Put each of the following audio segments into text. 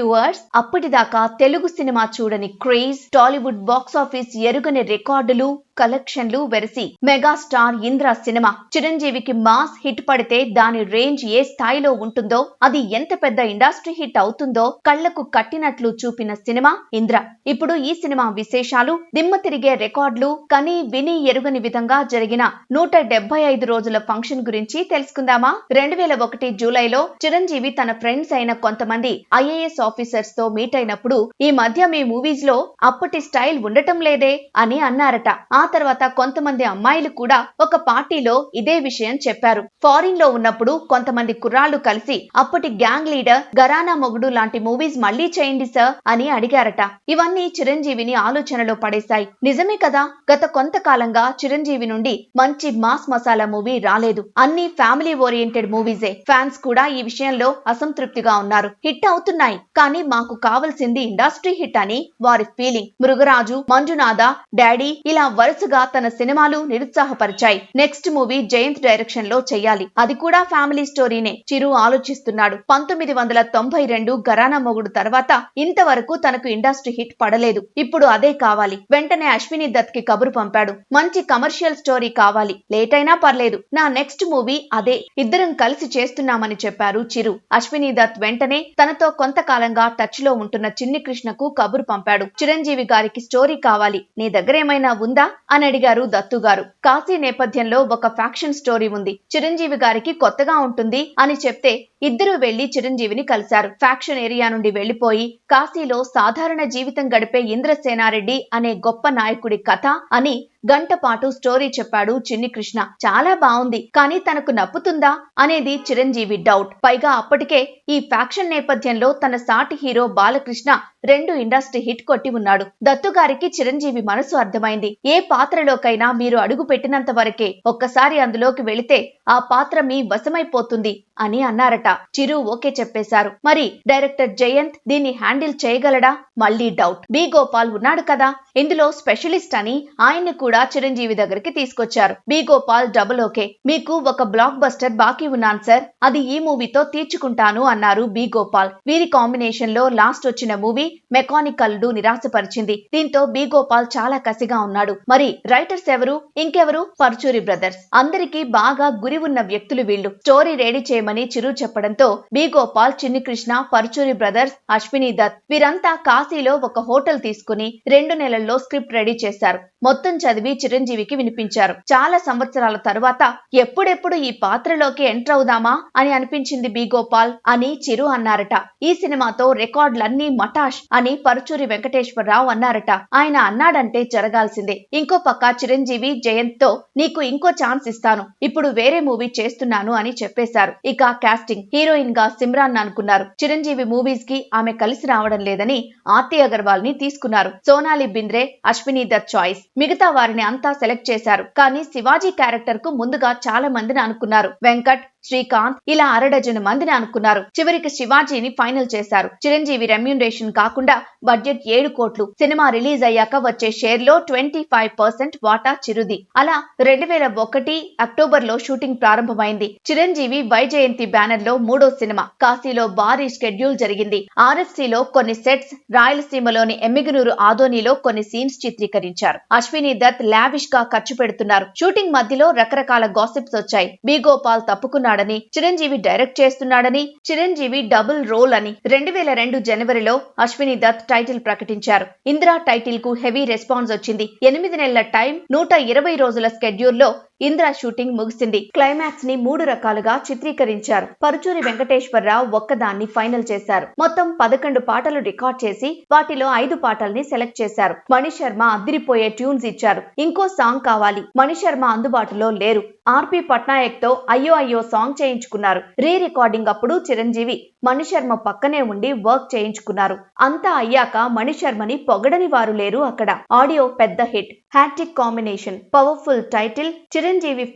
Viewers అప్పటిదాకా Telugu cinema చూడని craze Tollywood box office ఎరుగని రికార్డులు కలెక్షన్లు వెరసి మెగాస్టార్ ఇంద్ర సినిమా చిరంజీవికి మాస్ హిట్ పడితే దాని రేంజ్ ఏ స్థాయిలో ఉంటుందో అది ఎంత పెద్ద ఇండస్ట్రీ హిట్ అవుతుందో కళ్ళకు కట్టినట్లు చూపిన సినిమా ఇంద్ర. ఇప్పుడు ఈ సినిమా విశేషాలు దిమ్మ తిరిగే రికార్డులు కని విని ఎరుగని విధంగా జరిగిన నూట డెబ్బై ఐదు రోజుల ఫంక్షన్ గురించి తెలుసుకుందామా? రెండు వేల ఒకటి జూలైలో చిరంజీవి తన ఫ్రెండ్స్ అయిన కొంతమంది ఐఏఎస్ ఆఫీసర్స్తో మీట్ అయినప్పుడు ఈ మధ్య మీ మూవీస్లో అప్పటి స్టైల్ ఉండటం లేదే అని అన్నారట. ఆ తర్వాత కొంతమంది అమ్మాయిలు కూడా ఒక పార్టీలో ఇదే విషయం చెప్పారు. ఫారిన్లో ఉన్నప్పుడు కొంతమంది కుర్రాళ్ళు కలిసి అప్పటి గ్యాంగ్ లీడర్ గరానా మొగుడు లాంటి మూవీస్ మళ్ళీ చేయండి సార్ అని అడిగారట. ఇవన్నీ చిరంజీవిని ఆలోచనలో పడేశాయి. నిజమే కదా గత కొంతకాలంగా చిరంజీవి నుండి మంచి మాస్ మసాలా మూవీ రాలేదు. అన్ని ఫ్యామిలీ ఓరియంటెడ్ మూవీసే ఫ్యాన్స్ కూడా ఈ విషయంలో అసంతృప్తిగా ఉన్నారు. హిట్ అవుతున్నాయి. కానీ మాకు కావలసింది ఇండస్ట్రీ హిట్ అని వారి ఫీలింగ్ మృగరాజు మంజునాథ డాడీ ఇలా వరుసగా తన సినిమాలు నిరుత్సాహపరిచాయి. నెక్స్ట్ మూవీ జయంత్ డైరెక్షన్లో చేయాలి. అది కూడా ఫ్యామిలీ స్టోరీనే. చిరు ఆలోచిస్తున్నాడు. పంతొమ్మిది వందల తొంభై రెండు గరానా మొగుడు తర్వాత ఇంతవరకు తనకు ఇండస్ట్రీ హిట్ పడలేదు. ఇప్పుడు అదే కావాలి. వెంటనే అశ్విని దత్కి కబురు పంపాడు. మంచి కమర్షియల్ స్టోరీ కావాలి. లేట్ అయినా పర్లేదు. నా నెక్స్ట్ మూవీ అదే. ఇద్దరం కలిసి చేస్తున్నామని చెప్పారు చిరు. అశ్విని దత్ వెంటనే తనతో కొంతకాలంగా టచ్లో ఉంటున్న చిన్ని కృష్ణకు కబురు పంపాడు. చిరంజీవి గారికి స్టోరీ కావాలి. నీ దగ్గర ఏమైనా ఉందా? అని అడిగారు దత్తు గారు. కాశీ నేపథ్యంలో ఒక ఫ్యాక్షన్ స్టోరీ ఉంది. చిరంజీవి గారికి కొత్తగా ఉంటుంది అని చెప్తే ఇద్దరు వెళ్ళి చిరంజీవిని కలిశారు. ఫ్యాక్షన్ ఏరియా నుండి వెళ్ళిపోయి కాశీలో సాధారణ జీవితం గడిపే ఇంద్రసేనారెడ్డి అనే గొప్ప నాయకుడి కథ అని గంట పాటు స్టోరీ చెప్పాడు చిన్ని కృష్ణ. చాలా బాగుంది కానీ తనకు నప్పుతుందా అనేది చిరంజీవి డౌట్. పైగా అప్పటికే ఈ ఫ్యాక్షన్ నేపథ్యంలో తన సాటి హీరో బాలకృష్ణ రెండు ఇండస్ట్రీ హిట్ కొట్టి ఉన్నాడు. దత్తుగారికి చిరంజీవి మనసు అర్థమైంది. ఏ పాత్రలోకైనా మీరు అడుగు పెట్టినంత వరకే ఒక్కసారి అందులోకి వెళితే ఆ పాత్ర మీ వశమైపోతుంది. అని అన్నారట. చిరు ఓకే చెప్పేశారు. మరి డైరెక్టర్ జయంత్ దీన్ని హ్యాండిల్ చేయగలడా? మళ్ళీ డౌట్. బి గోపాల్ ఉన్నాడు కదా? ఇందులో స్పెషలిస్ట్ అని ఆయన్ని కూడా చిరంజీవి దగ్గరికి తీసుకొచ్చారు. B Gopal double okay. మీకు ఒక బ్లాక్ బస్టర్ బాకీ ఉన్నాను సార్. అది ఈ మూవీతో తీర్చుకుంటాను అన్నారు బి గోపాల్. వీరి కాంబినేషన్లో లాస్ట్ వచ్చిన మూవీ మెకానికల్ డు నిరాశపరిచింది. దీంతో బి గోపాల్ చాలా కసిగా ఉన్నాడు. మరి రైటర్స్ ఎవరు? ఇంకెవరు? పర్చూరి బ్రదర్స్. అందరికీ బాగా గురి ఉన్న వ్యక్తులు వీళ్ళు. స్టోరీ రెడీ చేయమని చిరు చెప్పడంతో బి. గోపాల్ చిన్ని కృష్ణ పర్చూరి బ్రదర్స్ అశ్విని దత్ వీరంతా కాశీలో ఒక హోటల్ తీసుకుని రెండు నెలల్లో స్క్రిప్ట్ రెడీ చేశారు. మొత్తం చదివి చిరంజీవికి వినిపించారు. చాలా సంవత్సరాల తరువాత ఎప్పుడెప్పుడు ఈ పాత్రలోకి ఎంటర్ అవుదామా అని అనిపించింది బి. గోపాల్ అని చిరు అన్నారట. ఈ సినిమాతో రికార్డులన్నీ మటాష్ అని పరుచూరి వెంకటేశ్వరరావు అన్నారట. ఆయన అన్నాడంటే జరగాల్సిందే. ఇంకో పక్క చిరంజీవి జయంత్తో నీకు ఇంకో ఛాన్స్ ఇస్తాను. ఇప్పుడు వేరే మూవీ చేస్తున్నాను అని చెప్పేశారు. ఇక కాస్టింగ్ హీరోయిన్గా సిమ్రాన్ అనుకున్నారు. చిరంజీవి మూవీస్కి ఆమె కలిసి రావడం లేదని ఆర్తి అగర్వాల్ని తీసుకున్నారు. సోనాలి బింద్రే అశ్విని దత్ చాయిస్ మిగతా వారిని అంతా సెలెక్ట్ చేశారు. కానీ శివాజీ క్యారెక్టర్కు ముందుగా చాలా మందిని అనుకున్నారు. వెంకట్ శ్రీకాంత్ ఇలా అరడజను మందిని అనుకున్నారు. చివరికి శివాజీని ఫైనల్ చేశారు. చిరంజీవి రెమ్యూనరేషన్ కాకుండా బడ్జెట్ ఏడు కోట్లు. సినిమా రిలీజ్ అయ్యాక వచ్చే షేర్లో ట్వంటీ ఫైవ్ పర్సెంట్ వాటా చిరుది. అలా రెండు వేల ఒకటి అక్టోబర్లో షూటింగ్ ప్రారంభమైంది. చిరంజీవి వైజయంతి బ్యానర్లో మూడో సినిమా. కాశీలో భారీ షెడ్యూల్ జరిగింది. ఆర్ఎఫ్సి లో కొన్ని సెట్స్ రాయలసీమలోని ఎమ్మిగనూరు ఆదోనిలో కొన్ని సీన్స్ చిత్రీకరించారు. అశ్విని దత్ లావిష్గా ఖర్చు పెడుతున్నారు. షూటింగ్ మధ్యలో రకరకాల గాసిప్స్ వచ్చాయి. బి గోపాల్ తప్పుకున్నారు చేస్తున్నాడని చిరంజీవి డైరెక్ట్ చేస్తున్నాడని చిరంజీవి డబుల్ రోల్ అని రెండు వేల రెండు జనవరిలో అశ్విని దత్ టైటిల్ ప్రకటించారు. ఇందిరా టైటిల్కు హెవీ రెస్పాన్స్ వచ్చింది. ఎనిమిది నెలల టైం నూట ఇరవై రోజుల స్కెడ్యూల్లో ఇంద్ర షూటింగ్ ముగిసింది. క్లైమాక్స్ని మూడు రకాలుగా చిత్రీకరించారు. పరుచూరి వెంకటేశ్వరరావు ఒక్కదాన్ని ఫైనల్ చేశారు. మొత్తం పదకొండు పాటలు రికార్డ్ చేసి వాటిలో ఐదు పాటల్ని సెలెక్ట్ చేశారు. మణిశర్మ అదిరిపోయే ట్యూన్స్ ఇచ్చారు. ఇంకో సాంగ్ కావాలి. మణిశర్మ అందుబాటులో లేరు. ఆర్పి పట్నాయక్తో అయ్యో అయ్యో సాంగ్ చేయించుకున్నారు. రీ రికార్డింగ్ అప్పుడు చిరంజీవి మణిశర్మ పక్కనే ఉండి వర్క్ చేయించుకున్నారు. అంతా అయ్యాక మణిశర్మని పొగడని వారు లేరు అక్కడ. ఆడియో పెద్ద hit. Hattrick combination. Powerful title. Chiranjeevi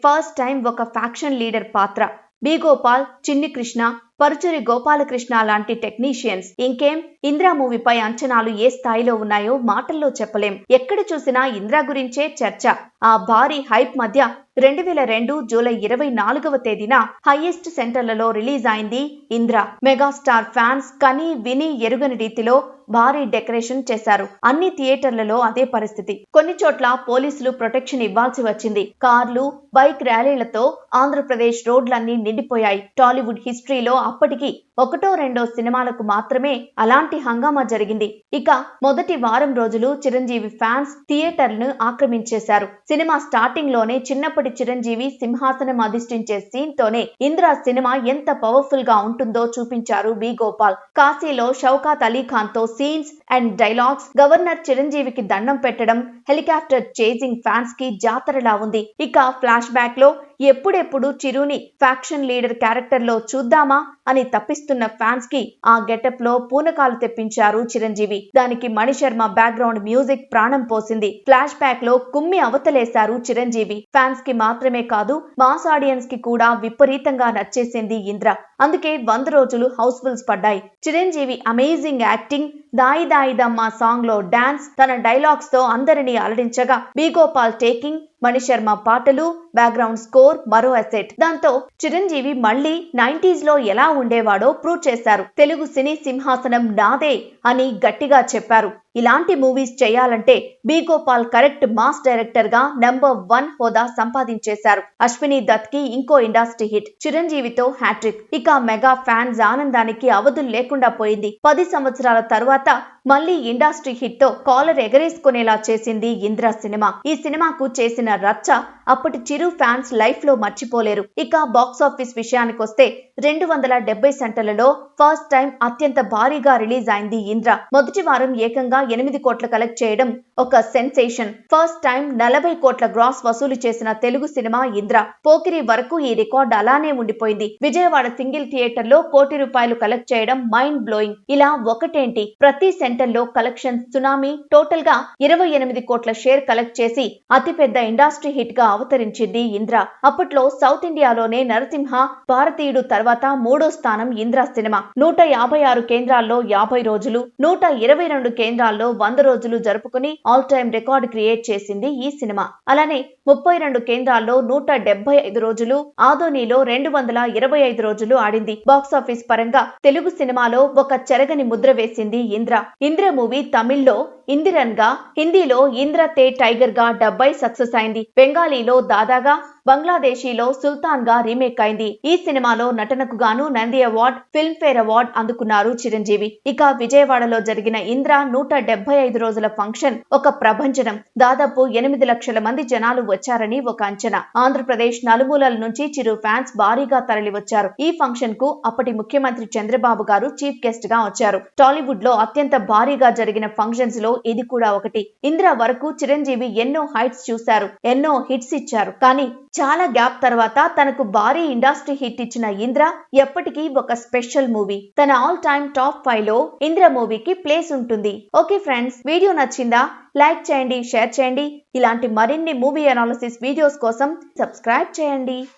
first time ఒక ఫ్యాక్షన్ లీడర్ పాత్ర. బి గోపాల్ చిన్ని కృష్ణ పరుచూరి గోపాలకృష్ణ లాంటి టెక్నీషియన్స్. ఇంకేం? ఇంద్రా మూవీపై అంచనాలు ఏ స్థాయిలో ఉన్నాయో మాటల్లో చెప్పలేం. ఎక్కడ చూసినా ఇంద్రా గురించే చర్చ. ఆ భారీ హైప్ మధ్య రెండు వేల రెండు జూలై ఇరవై నాలుగవ తేదీన హైయెస్ట్ సెంటర్లలో రిలీజ్ అయింది ఇంద్ర. మెగాస్టార్ ఫ్యాన్స్ కని విని ఎరుగని రీతిలో భారీ డెకరేషన్ చేశారు. అన్ని థియేటర్లలో అదే పరిస్థితి. కొన్ని చోట్ల పోలీసులు ప్రొటెక్షన్ ఇవ్వాల్సి వచ్చింది. కార్లు బైక్ ర్యాలీలతో ఆంధ్రప్రదేశ్ రోడ్లన్నీ నిండిపోయాయి. టాలీవుడ్ హిస్టరీలో అప్పటికి ఒకటో రెండో సినిమాలకు మాత్రమే అలాంటి హంగామా జరిగింది. ఇక మొదటి వారం రోజులు చిరంజీవి ఫ్యాన్స్ థియేటర్ను ఆక్రమించేశారు. సినిమా స్టార్టింగ్లోనే చిన్నప్పటి చిరంజీవి సింహాసనం అధిష్ఠించే సీన్ తోనే ఇంద్ర సినిమా ఎంత పవర్ఫుల్గా ఉంటుందో చూపించారు బి గోపాల్. కాశీలో షౌకాత్ అలీ ఖాన్తో సీన్స్ అండ్ డైలాగ్స్ గవర్నర్ చిరంజీవికి దండం పెట్టడం హెలికాప్టర్ చేజింగ్ ఫ్యాన్స్కి జాతరలా ఉంది. ఇక ఫ్లాష్ బ్యాక్లో ఎప్పుడెప్పుడు చిరుని ఫ్యాక్షన్ లీడర్ క్యారెక్టర్లో చూద్దామా అని తప్పిస్తున్న ఫ్యాన్స్కి ఆ గెటప్లో పూనకాలు తెప్పించారు చిరంజీవి. దానికి మణిశర్మ బ్యాక్గ్రౌండ్ మ్యూజిక్ ప్రాణం పోసింది. ఫ్లాష్ బ్యాక్లో కుమ్మి అవతలేశారు చిరంజీవి. ఫ్యాన్స్కి మాత్రమే కాదు మాస్ ఆడియన్స్కి కూడా విపరీతంగా నచ్చేసింది ఇంద్ర. అందుకే వంద రోజులు హౌస్ఫుల్స్ పడ్డాయి. చిరంజీవి అమేజింగ్ యాక్టింగ్ దాయి దాయిదమ్మ సాంగ్లో డాన్స్ తన డైలాగ్స్తో అందరినీ అలరించగా బి గోపాల్ టేకింగ్ మణిశర్మ పాటలు బ్యాక్గ్రౌండ్ స్కోర్ మరో అసెట్ దాంతో చిరంజీవి మళ్ళీ నైన్టీస్లో ఎలా ఉండేవాడో ప్రూవ్ చేశారు. తెలుగు సినీ సింహాసనం నాదే అని గట్టిగా చెప్పారు. ఇలాంటి మూవీస్ చేయాలంటే బి గోపాల్ కరెక్ట్ మాస్ డైరెక్టర్గా నెంబర్ వన్ హోదా సంపాదించేశారు. అశ్విని దత్కి ఇంకో ఇండస్ట్రీ హిట్ చిరంజీవితో హ్యాట్రిక్ ఇక మెగా ఫ్యాన్స్ ఆనందానికి అవధులు లేకుండా పోయింది. పది సంవత్సరాల తరువాత మళ్ళీ ఇండస్ట్రీ హిట్తో కాలర్ ఎగరేసుకునేలా చేసింది ఇంద్ర సినిమా. ఈ సినిమాకు చేసిన రచ్చ అప్పటి చిరు ఫ్యాన్స్ లైఫ్లో మర్చిపోలేరు. ఇక బాక్స్ ఆఫీస్ విషయానికి వస్తే రెండు వందల డెబ్బై సెంటర్లలో ఫస్ట్ టైం అత్యంత భారీగా రిలీజ్ అయింది ఇంద్ర. మొదటి వారం ఏకంగా ఎనిమిది కోట్ల కలెక్ట్ చేయడం ఒక సెన్సేషన్ ఫస్ట్ టైం నలభై కోట్ల గ్రాస్ వసూలు చేసిన తెలుగు సినిమా ఇంద్ర. పోకిరి వరకు ఈ రికార్డ్ అలానే ఉండిపోయింది. విజయవాడ సింగిల్ థియేటర్లో కోటి రూపాయలు కలెక్ట్ చేయడం మైండ్ బ్లోయింగ్ ఇలా ఒకటేంటి? ప్రతి సెంటర్లో కలెక్షన్ సునామీ టోటల్గా ఇరవై ఎనిమిది కోట్ల షేర్ కలెక్ట్ చేసి అతిపెద్ద ఇండస్ట్రీ హిట్గా అవతరించింది ఇంద్ర. అప్పట్లో సౌత్ ఇండియాలోనే నరసింహ భారతీయుడు తర్వాత మూడో స్థానం ఇంద్ర సినిమా. నూట యాభై ఆరు కేంద్రాల్లో యాభై రోజులు నూట ఇరవై రెండు కేంద్రాల్లో వంద రోజులు జరుపుకుని ఆల్ టైమ్ రికార్డ్ క్రియేట్ చేసింది ఈ సినిమా. అలానే ముప్పై రెండు కేంద్రాల్లో నూట డెబ్బై ఐదు రోజులు ఆదోనిలో రెండు వందల ఇరవై ఐదు రోజులు ఆడింది. బాక్సాఫీస్ పరంగా తెలుగు సినిమాలో ఒక చెరగని ముద్ర వేసింది ఇంద్ర. ఇంద్ర మూవీ తమిళ్ళో ఇందిరన్గా హిందీలో ఇంద్ర తే టైగర్గా డెబ్బై సక్సెస్ అయింది. బెంగాలీలో దాదాగా బంగ్లాదేశీలో సుల్తాన్గా రీమేక్ అయింది. ఈ సినిమాలో నటనకు గాను Nandi award Filmfare award అందుకున్నారు చిరంజీవి. ఇక విజయవాడలో జరిగిన ఇంద్ర నూట డెబ్బై ఐదు రోజుల ఫంక్షన్ ఒక ప్రభంజనం. దాదాపు ఎనిమిది లక్షల మంది జనాలు వచ్చారని ఒక అంచనా. ఆంధ్రప్రదేశ్ నలుమూలల నుంచి చిరు ఫ్యాన్స్ భారీగా తరలి వచ్చారు ఈ ఫంక్షన్కు అప్పటి ముఖ్యమంత్రి చంద్రబాబు గారు చీఫ్ గెస్ట్గా వచ్చారు. టాలీవుడ్లో అత్యంత భారీగా జరిగిన ఫంక్షన్స్లో ఇది కూడా ఒకటి. ఇంద్ర వరకు చిరంజీవి ఎన్నో హైట్స్ చూశారు ఎన్నో హిట్స్ ఇచ్చారు. కానీ చాలా గ్యాప్ తర్వాత తనకు భారీ ఇండస్ట్రీ హిట్ ఇచ్చిన ఇంద్ర ఎప్పటికీ ఒక స్పెషల్ మూవీ. తన ఆల్ టైమ్ టాప్ ఫైవ్లో ఇంద్ర మూవీకి ప్లేస్ ఉంటుంది. ఓకే ఫ్రెండ్స్ వీడియో నచ్చిందా? లైక్ చేయండి షేర్ చేయండి. ఇలాంటి మరిన్ని మూవీ అనాలిసిస్ వీడియోస్ కోసం సబ్స్క్రైబ్ చేయండి.